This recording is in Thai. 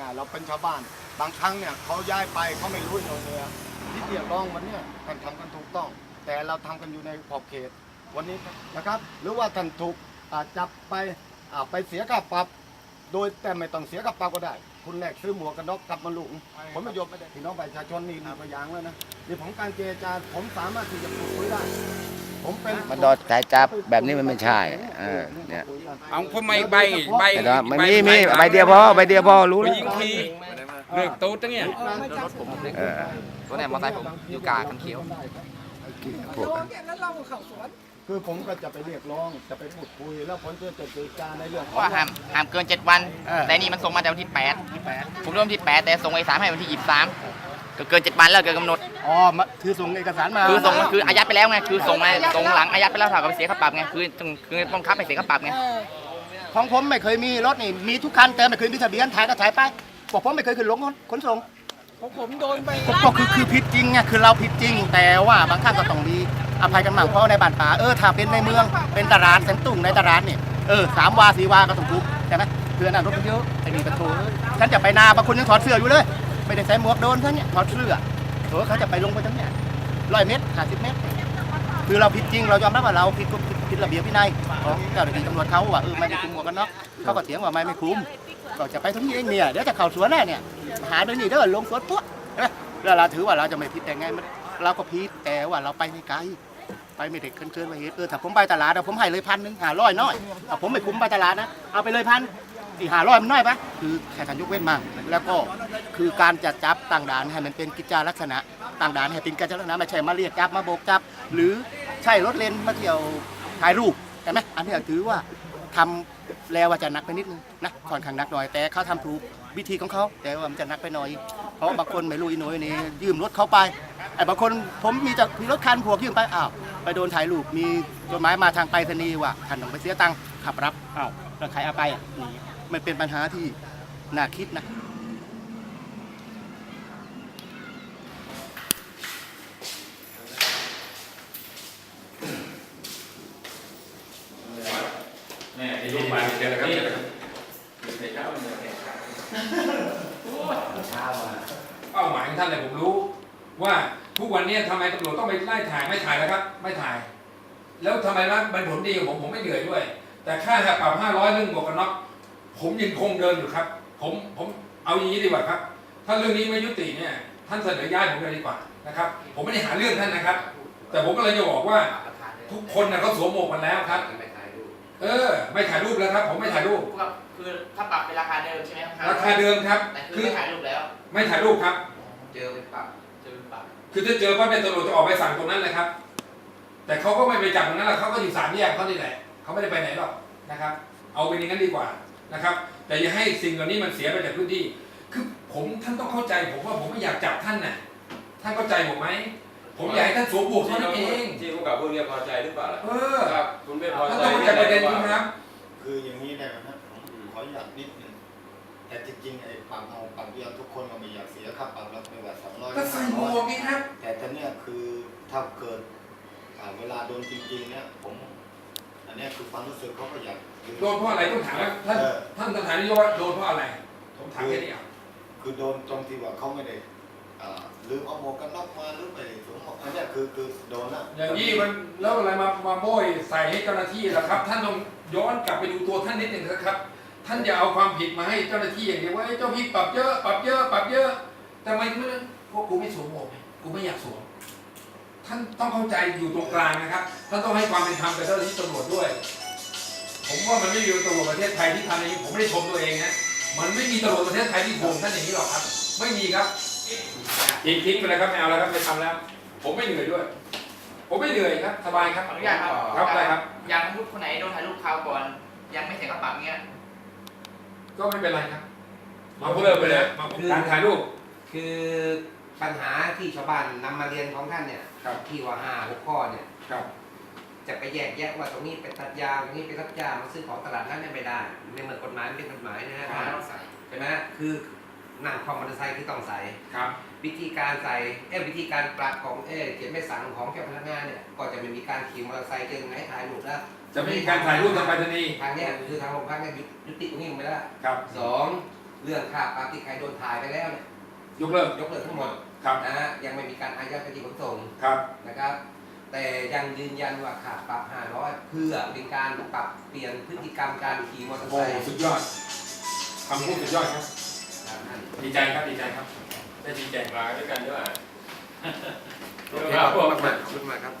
ง่ายๆเราเป็นชาวบ้าน บางครั้งเนี่ยเขาย้ายไปเขาไม่รู้เราเลยที่เรียกร้องวันเนี้ยท่านทำกันถูกต้อง แต่เราทำกันอยู่ในขอบเขตวันนี้นะครับ หรือว่าท่านถูกจับไปไปเสียค่าปรับโดยแต่ไม่ต้องเสียค่าปรับก็ได้ คุณแลกซื้อหมวกกันน็อกกลับมาลุงผลประโยชน์ไม่ได้พี่น้องประชาชนนี่มีตัวอย่างแล้วนะในของการเจรจาผมสามารถที่จะพูดคุยได้ มเป็นมันโดนสายจับแบบนี้มันไม่ใช่เออเนี่ยเอาทำไมใบใบเห็นไหมมันมีมีใบเดียวพอใบเดียวพอรู้ไปแล้วยิงทีเลิกตูดตั้งเนี่ยเออตัวเนี่ยมอเตอร์ไซค์ผมอยู่กลางคันเขียว พวกโดนเนี่ยแล้วเราเข่าสวนคือผมก็จะไปเรียกร้องจะไปพูดคุย แล้วผมจะจะเจรจาในเรื่องขเพองราะว่าห้ามห้ามเกิน 7 วันเออแต่นี่มันส่งมาแต่วันที่ 8 ผมเริ่มที่ 8 แต่ส่งเอกสารให้วันที่ 23 ก็เกิน7วันแล้วเกินกำหนดอ๋อมาคือส่งเอกสารมาคือส่งมันคืออายัดไปแล้วไงคือส่งมาส่งหลังอายัดไปแล้วเท่ากับไปเสียค่าปรับไงคือต้องคือต้องคับไปเสียค่าปรับไงของผมไม่เคยมีรถนี่มีทุกคันแต่ไม่เคยมีทะเบียนถ่ายก็ถ่ายไปบอกผมไม่เคยขึ้นลงขนส่งของผมโดนไปก็ก็คือคือผิดจริงไงคือเราผิดจริง แต่ว่าบางครั้งก็ต้องมีอภัยกันบ้างเพราะในบ้านป่าเออถ้าเป็นในเมืองเป็นตลาดเส้นตุ่งในตลาดเนี่ยเออสามวาสี่วาก็ต้องทุกใช่ไหมเพื่อนนั่นรถมันเยอะไอ้นี่ประตูฉันจะไปนาบางคนยังถอดเสื้ออยู่เลย ไม่ได้ใส่หมวกโดนท่านเนี่ยถอดเสื้อโถเขาจะไปลงไปทั้งเนี่ยร้อยเมตรห้าสิบเมตร คือเราผิดจริงเรายอมรับว่าเราผิดกฎผิดระเบียบวินัยของเจ้าหน้าที่ตำรวจเขาว่าเออไม่ได้คุมหมวกกันน็อกเขาก็เถียงว่าไม่ไม่คุมก็จะไปทั้งนี้เองเนี่ยเดี๋ยวจะเข้าสวนแน่เนี่ย หาโดยนี่เด้อลงสวนปุ๊บเห็นไหมแล้วเราถือว่าเราจะไม่ผิดแต่ไงมันเราก็ผิดแต่ว่าเราไปไม่ไกลไปไม่ได้เกินเกินไปเหตุเออถ้าผมไปตลาดอะผมให้เลยพันหนึ่งหาร้อยน้อยถ้าผมไม่คุ้มไปตลาดนะเอาไปเลยพันสี่หาร้อยมันน้อยปะคือแค่การยกเว้นมาแล้วก็ คือการจัดจับต่างด่านให้มันเป็นกิจจาลักษณะต่างด่านให้เป็นกิจจาลักษณะไม่ใช่มาเรียกจับมาโบกจับ หรือใช่รถเลนมาเที่ยวถ่ายรูปใช่ไหมอันนี้ถือว่าทำแล้วว่าจะหนักไปนิดนึงนะค่อนข้างหนักหน่อยแต่เขาทำถูกวิธีของเขาแต่ว่ามันจะหนักไปหน่อย เพราะบางคนไม่รู้อีน่อยนี่ยืมรถเขาไปไอ้บางคนผมมีจากมีรถคันพวกยืมไปอ้าวไปโดนถ่ายรูปมีจดหมายมาทางไปรษณีย์ว่าท่านต้องไปเสียตังค์ขับรับอ้าวแล้วใครเอาไปอะนี่มันเป็นปัญหาที่น่าคิดนะ แม่ที่โรงพยาบาลเจอครับเป้าหมายของท่านเลยผมรู้ ว่าทุกวันนี้ทำไมตำรวจต้องไปไล่ถ่ายไม่ถ่ายแล้วครับ ไม่ถ่าย แล้วทำไมว่ามันผลดีกับผมผมไม่เหนื่อยด้วย แต่ค่าปรับห้าร้อยเรื่องหมวกกันน็อกผมยังคงเดินอยู่ครับ ผมผมเอาอย่างนี้ดีกว่าครับ ถ้าเรื่องนี้ไม่ยุติเนี่ย ท่านเสนอย้ายผมเลยดีกว่านะครับ ผมไม่ได้หาเรื่องท่านนะครับ แต่ผมก็เลยจะบอกว่าทุกคนนะเขาสวมหมวกกันแล้วครับ เออ ไม่ถ่ายรูปแล้วครับ ผมไม่ถ่ายรูปคือถ้าปรับเป็นราคาเดิมใช่ไหมครับราคาเดิมครับ แต่คืคืออไม่ถ่ายรูปแล้ว ไม่ถ่ายรูปครับ เจอเป็นปรับเจอเป็นปรับคือถ้าเจอว่าเป็นตำรวจจะออกไปสั่งตรงนั้นเลยครับ แต่เขาก็ไม่ไปจับตรงนั้นหรอกเขาก็อยู่สามแยกเขานี่แหละเขาไม่ได้ไปไหนหรอกนะครับ เอาเป็นอย่างนั้นดีกว่านะครับ แต่อย่าให้สิ่งเหล่านี้มันเสียไปจากพื้นที่ คือผมท่านต้องเข้าใจผมว่าผมไม่อยากจับท่านน่ะท่านเข้าใจผมไหม ผมอยากให้ท่านสวมหมวกเท่านั้นเองที่ผู้กับพวกเนี้ยพอใจหรือเปล่าล่ะเออครับคุณไม่พอท่านใจต้องเข้าใจประเด็นนี้ครับ คืออย่างนี้ได้ไหมครับผมขออนุญาตนิดนึงแต่จริงๆไอ้ปรับเอาปรับเดียวทุกคนก็ไม่อยากเสียค่าปรับแล้วไม่ว่าสองร้อยก็ใส่หมวกไงครับ แต่ตอนเนี้ยคือถ้าเกิดอ่าเวลาโดนจริงๆเนี่ยผม อันเนี้ยคือความรู้สึกเขาก็อยากโดนเพราะอะไรต้องถามว่าท่านเออ ท่านประธานนายกว่าโดนเพราะอะไร ผมถามแค่นี้อะ คือโดนตรงที่ว่าเขาไม่ได้อ่า ลืมเอาหมวกกันน็อกมาหรือไม่ได้สวมหมวกอันเนี้ยคือคือโดนละอย่างนี้มันแล้วอะไรมามาโบยใส่ให้เจ้าหน้าที่ล่ะครับ ท่านต้องย้อนกลับไปดูตัวท่านนิดหนึ่งนะครับ ท่านอย่าเอาความผิดมาให้เจ้าหน้าที่อย่างเดียวว่าไอ้เจ้าพี่ปรับเยอะปรับเยอะปรับเยอะแต่ทำไมไม่พวกกูไม่สวมหมวกไงกูไม่อยากสวมท่านต้องเข้าใจอยู่ตรงกลางนะครับท่านต้องให้ความเป็นธรรมกับเจ้าหน้าที่ตำรวจด้วย ผมว่ามันไม่มีตำรวจประเทศไทยที่ทำอย่างนี้ผมไม่ได้ชมตัวเองนะมันไม่มีตำรวจประเทศไทยที่โกงท่านอย่างนี้หรอกครับ ไม่มีครับ ทิ้งทิ้งไปเลยครับไม่เอาแล้วครับไม่ทำแล้ว ผมไม่เหนื่อยด้วย ผมไม่เหนื่อยครับสบายครับขออนุญาตครับ ครับได้ครับ อย่างสมมติคนไหนโดนถ่ายรูปคราวก่อน ยังไม่เสียค่าปรับเงี้ย ก็ไม่เป็นไรครับมาพูดเลิกไปเลยมาพูดการถ่ายรูป คือปัญหาที่ชาวบ้านนำมาเรียนของท่านเนี่ยครับ ที่ว่าห้าหกข้อเนี่ย ครับ จะไปแยกแยะว่าตรงนี้เป็นตัดยางตรงนี้เป็นตัดยางมาซื้อของตลาดนั้นเนี่ยไม่ได้ในเมื่อกฎหมายมันเป็นกฎหมายนะฮะต้องใส่ใช่ไหมคือ นั่งคอมมอเตอร์ไซค์ที่ต้องใส่ครับ วิธีการใส่เอ้ยวิธีการปรับของเอ้ยเขียนไม่สั่งของเจ้าพนักงานเนี่ยก็จะไม่มีการขี่มอเตอร์ไซค์เจอไงถ่ายรูปแล้วจะไม่มีการถ่ายรูปทางไปรษณีย์ทางเนี้ยคือทางโรงพักเนี่ยยุยุติตรงนี้ลงไปแล้วครับสองเรื่องค่าปรับที่ใครโดนถ่ายไปแล้วเนี่ยยกเลิกยกเลิกทั้งหมดครับนะฮะยังไม่มีการอายัดคดีขนส่งครับนะครับ แต่ยังยืนยันว่าขาดปรับ500เพื่อเป็นการปรับเปลี่ยนพฤติกรรมการขี่มอเตอร์โอ้ไซค์สุดยอดคำพูดสุดยอดครับครับท่าน ดีใจครับดีใจครับได้ดีใจมาด้วยกันด้วยครับผมขอบคุณมากครับ